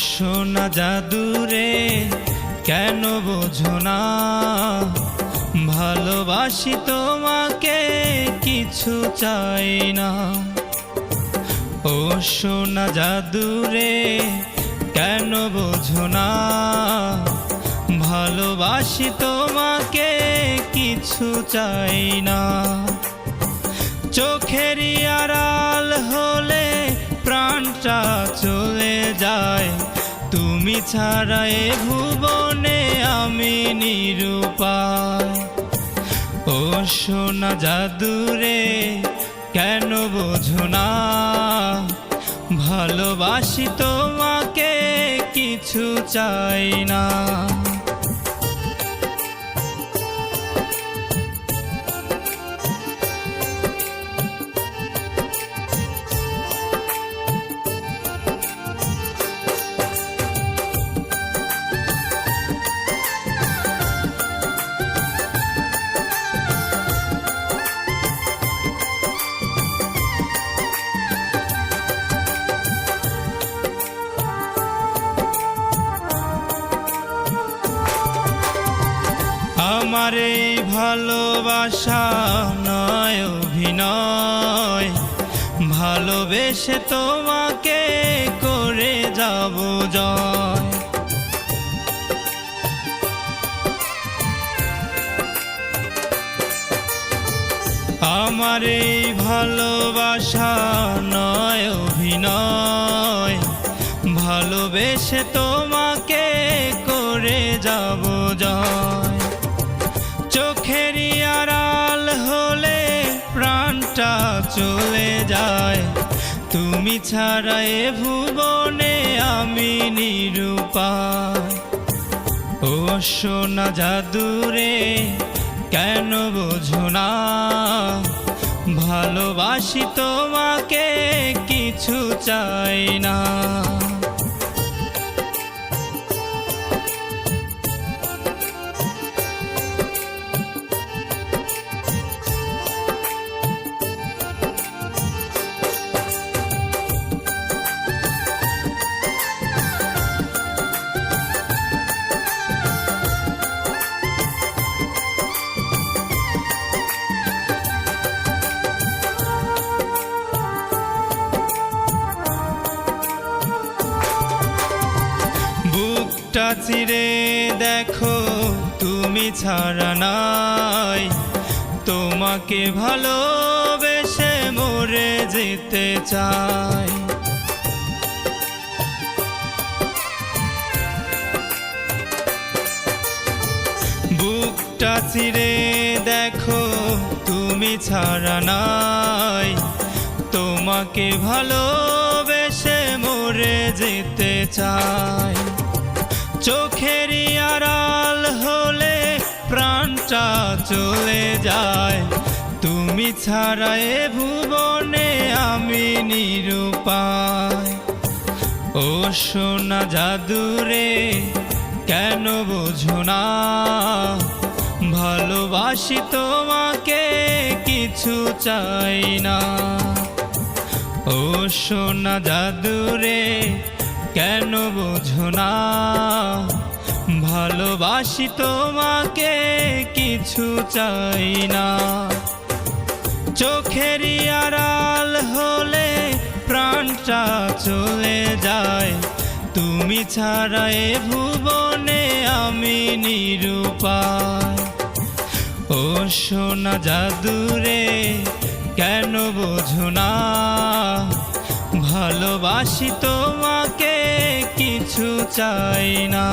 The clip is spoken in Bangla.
সোনা জাদুরে কেন বোঝো না? ভালোবাসি তোমাকে, কিছু চাই না। ও সোনা জাদুরে কেন বোঝো না? ভালোবাসি তোমাকে, কিছু চাই না। চোখেরই আড়াল তুমি ছাড়া এ ভুবনে আমি নিরূপা। ও সোনা জাদুরে, কেন বোঝো না? ভালোবাসি তোমাকে, কিছু চাই না। আমার এই ভালোবাসা নয় অভিনয়। ভালোবেসে তোমাকে করে যাব জয়। আমার এই ভালোবাসা নয় অভিনয়। ভালোবেসে তোমাকে করে যাব জয়। প্রাণটা চলে যায়। তুমি ছাড়া এ ভুবনে আমি নিরূপায়। ও সোনা জাদুরে, কেন বোঝো না? ভালোবাসি তোমাকে, কিছু চাই না। বুকটা চিরে দেখো, তুমি ছাড়া নাই। তোমাকে ভালোবেসে মরে যেতে চাই। বুকটা চিরে দেখো, তুমি ছাড়া নাই। তোমাকে ভালোবেসে মরে যেতে চাই। চোখেরই আড়াল হলে প্রাণটা চলে যায়। তুমি ছাড়া এ ভুবনে আমি নিরুপায়। ও সোনা জাদুরে, কেন বোঝো না? ভালোবাসি তোমাকে, কিছু চাই না। ও সোনা জাদুরে কেন বোঝো না? ভালোবাসি তোমাকে, কিছু চাই না। চোখের আড়াল হলে প্রাণটা চলে যায়। তুমি ছাড়া এ ভুবনে আমি নিরুপায়। ও সোনা জাদুরে, কেন বোঝো না? ভালোবাসি তোমাকে কিছু চাই না।